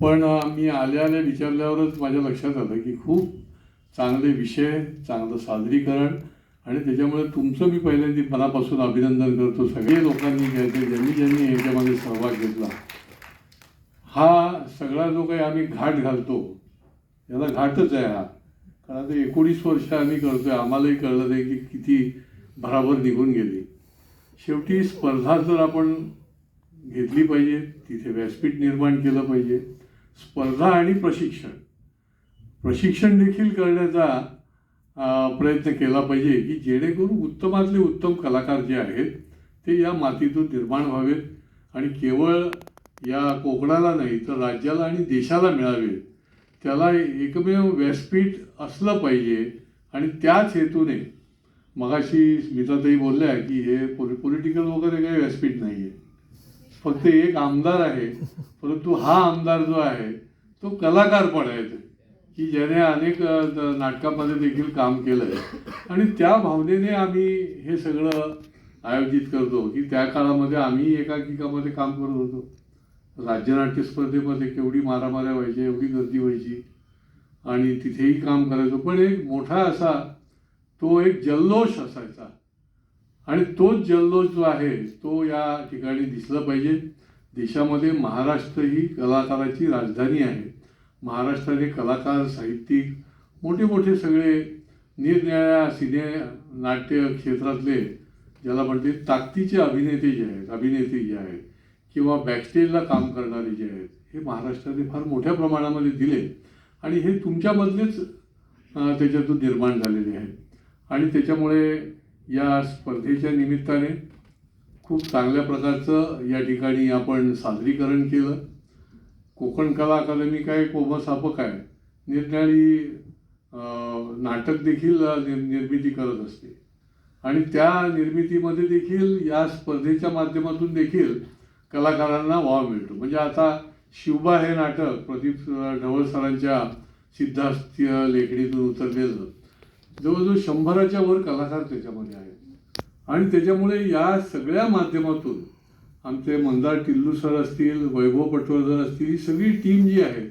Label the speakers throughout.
Speaker 1: पण मी आल्या आल्या विचारल्यावरच माझ्या लक्षात आलं की खूप चांगले विषय चांगलं सादरीकरण आणि त्याच्यामुळे तुमचं मी पहिल्यांदा मनापासून अभिनंदन करतो. सगळे लोकांनी घ्यायचं ज्यांनी ज्यांनी याच्यामध्ये सहभाग घेतला हा सगळा जो काही आम्ही घाट घालतो याला घाटच आहे हा. कारण आता एकोणीस वर्ष आम्ही करतो आहे आम्हालाही कळलं नाही की किती भराभर निघून गेली. शेवटी स्पर्धा जर आपण घेतली पाहिजे तिथे व्यासपीठ निर्माण केलं पाहिजे स्पर्धा आणि प्रशिक्षण. प्रशिक्षण देखील करण्याचा प्रयत्न केला पाहिजे की जेणेकरून उत्तमातले उत्तम कलाकार जे आहेत ते या मातीतून निर्माण व्हावेत आणि केवळ या कोकणाला नाही तर राज्याला आणि देशाला मिळावे त्याला एकमेव व्यासपीठ असलं पाहिजे आणि त्याच हेतूने मगाशी स्मिताताई बोलल्या की हे पोलि पॉलिटिकल वगैरे काही व्यासपीठ नाही. फक्त एक आमदार आहे. परंतु हा आमदार जो आहे तो कलाकार पण आहे की ज्याने अनेक द- नाटकामध्ये देखील काम केलं आहे आणि त्या भावनेने आम्ही हे सगळं आयोजित करतो की त्या काळामध्ये आम्ही एकांकिकामध्ये काम करत होतो. राज्यनाट्य स्पर्धेमध्ये केवढी मारामाऱ्या व्हायच्या एवढी गर्दी व्हायची. आणि तिथेही काम करायचो. पण एक मोठा असा तो एक जल्लोष असायचा. आणि तोच जल्लोष जो आहे तो या ठिकाणी दिसला पाहिजे. देशामध्ये महाराष्ट्र ही कलाकाराची राजधानी आहे. महाराष्ट्राने कलाकार साहित्यिक मोठे मोठे सगळे निरनिराळ्या सिने नाट्य क्षेत्रातले ज्याला म्हणते ताकदीचे अभिनेते जे आहेत अभिनेते जे आहेत किंवा बॅकस्टेजला काम करणारे जे आहेत हे महाराष्ट्राने फार मोठ्या प्रमाणामध्ये दिले. आणि हे तुमच्यामधलेच त्याच्यातून निर्माण झालेले आहेत. आणि त्याच्यामुळे या स्पर्धेच्या निमित्ताने खूप चांगल्या प्रकारचं या ठिकाणी आपण सादरीकरण केलं. कोकण कला अकादमी काय कोमसापक आहे निरनिराळी नाटक देखील निर निर्मिती करत असते. आणि त्या निर्मितीमध्ये देखील या स्पर्धेच्या माध्यमातून देखील कलाकारांना वाव मिळतो. म्हणजे आता शिवबा हे नाटक प्रदीप ढवळ सरांच्या सिद्धास्त्य लेखणीतून उतरलेलं जवळजवळ शंभराच्या वर कलाकार त्याच्यामध्ये आहेत. आणि त्याच्यामुळे या सगळ्या माध्यमातून आमचे मंदार टिल्लू सर असतील वैभव पटवर्धन असतील ही सगळी टीम जी आहे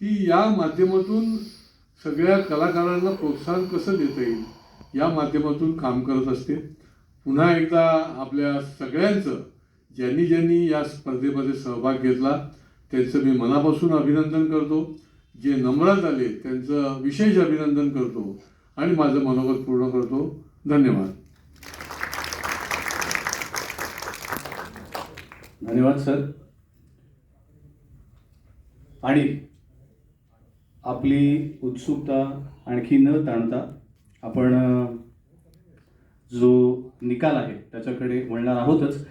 Speaker 1: ती या माध्यमातून सगळ्या कलाकारांना प्रोत्साहन कसं देता येईल या माध्यमातून काम करत असते. पुन्हा एकदा आपल्या सगळ्यांचं ज्यांनी ज्यांनी या स्पर्धेमध्ये सहभाग घेतला त्यांचं मी मनापासून अभिनंदन करतो. जे नम्रात आले त्यांचं विशेष अभिनंदन करतो. आणि माझं मनोगत पूर्ण करतो. धन्यवाद.
Speaker 2: धन्यवाद सर. आणि आपली उत्सुकता आणखी न ताणता आपण जो निकाल आहे त्याच्याकडे वळणार आहोतच.